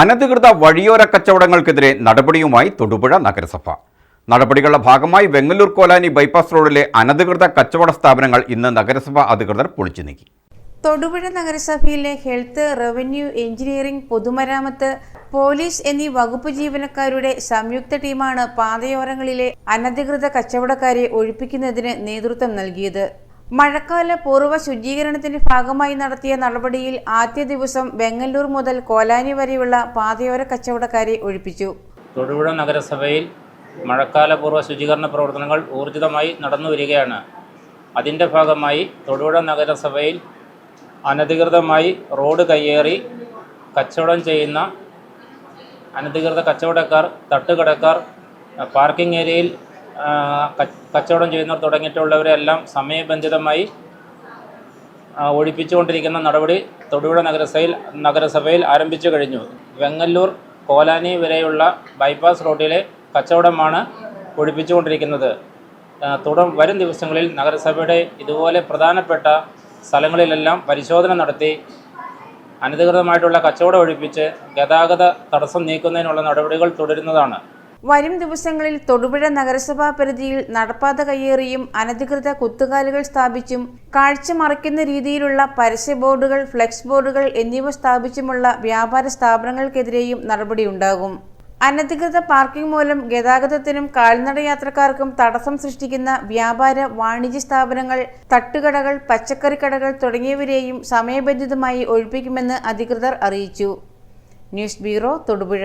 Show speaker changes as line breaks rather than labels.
അനധികൃത വഴിയോര കച്ചവടങ്ങൾക്കെതിരെ നടപടിയുമായി തൊടുപുഴ നഗരസഭ. നടപടികളുടെ ഭാഗമായി വെങ്ങല്ലൂർ കോലാനി ബൈപ്പാസ് റോഡിലെ അനധികൃത കച്ചവട സ്ഥാപനങ്ങൾ ഇന്ന് നഗരസഭ അധികൃതർ പൊളിച്ചു നീക്കി.
തൊടുപുഴ നഗരസഭയിലെ ഹെൽത്ത് റവന്യൂ എഞ്ചിനീയറിംഗ് പൊതുമരാമത്ത് പോലീസ് എന്നീ വകുപ്പ് ജീവനക്കാരുടെ സംയുക്ത ടീമാണ് പാതയോരങ്ങളിലെ അനധികൃത കച്ചവടക്കാരെ ഒഴിപ്പിക്കുന്നതിന് നേതൃത്വം നൽകിയത്. മഴക്കാല പൂർവ ശുചീകരണത്തിന്റെ ഭാഗമായി നടത്തിയ നടപടിയിൽ ആദ്യ ദിവസം വെങ്ങല്ലൂർ മുതൽ കോലാനി വരെയുള്ള പാതയോര കച്ചവടക്കാരെ ഒഴിപ്പിച്ചു.
തൊടുപുഴ നഗരസഭയിൽ മഴക്കാല പൂർവ ശുചീകരണ പ്രവർത്തനങ്ങൾ ഊർജിതമായി നടന്നു വരികയാണ്. അതിന്റെ ഭാഗമായി തൊടുപുഴ നഗരസഭയിൽ അനധികൃതമായി റോഡ് കയ്യേറി കച്ചവടം ചെയ്യുന്ന അനധികൃത കച്ചവടക്കാർ തട്ടുകടക്കാർ പാർക്കിംഗ് ഏരിയയിൽ കച്ചവടം ചെയ്യുന്നവർ തുടങ്ങിയിട്ടുള്ളവരെല്ലാം സമയബന്ധിതമായി ഒഴിപ്പിച്ചുകൊണ്ടിരിക്കുന്ന നടപടി തൊടുപുഴ നഗരസഭയിൽ നഗരസഭയിൽ ആരംഭിച്ചു കഴിഞ്ഞു. വെങ്ങല്ലൂർ കോലാനി വരെയുള്ള ബൈപ്പാസ് റോഡിലെ കച്ചവടമാണ് ഒഴിപ്പിച്ചുകൊണ്ടിരിക്കുന്നത് തുടർ വരും ദിവസങ്ങളിൽ നഗരസഭയുടെ ഇതുപോലെ പ്രധാനപ്പെട്ട സ്ഥലങ്ങളിലെല്ലാം പരിശോധന നടത്തി അനധികൃതമായിട്ടുള്ള കച്ചവടം ഒഴിപ്പിച്ച് ഗതാഗത തടസ്സം നീക്കുന്നതിനുള്ള നടപടികൾ തുടരുന്നതാണ്.
വരും ദിവസങ്ങളിൽ തൊടുപുഴ നഗരസഭാ പരിധിയിൽ നടപ്പാത കയ്യേറിയും അനധികൃത കുത്തുകാലുകൾ സ്ഥാപിച്ചും കാഴ്ച മറയ്ക്കുന്ന രീതിയിലുള്ള പരസ്യ ബോർഡുകൾ ഫ്ലെക്സ് ബോർഡുകൾ എന്നിവ സ്ഥാപിച്ചുമുള്ള വ്യാപാര സ്ഥാപനങ്ങൾക്കെതിരെയും നടപടിയുണ്ടാകും അനധികൃത പാർക്കിംഗ് മൂലം ഗതാഗതത്തിനും കാൽനട യാത്രക്കാർക്കും തടസ്സം സൃഷ്ടിക്കുന്ന വ്യാപാര വാണിജ്യ സ്ഥാപനങ്ങൾ തട്ടുകടകൾ പച്ചക്കറിക്കടകൾ തുടങ്ങിയവരെയും സമയബന്ധിതമായി ഒഴിപ്പിക്കുമെന്ന് അധികൃതർ അറിയിച്ചു. News bureau Thodupuzha.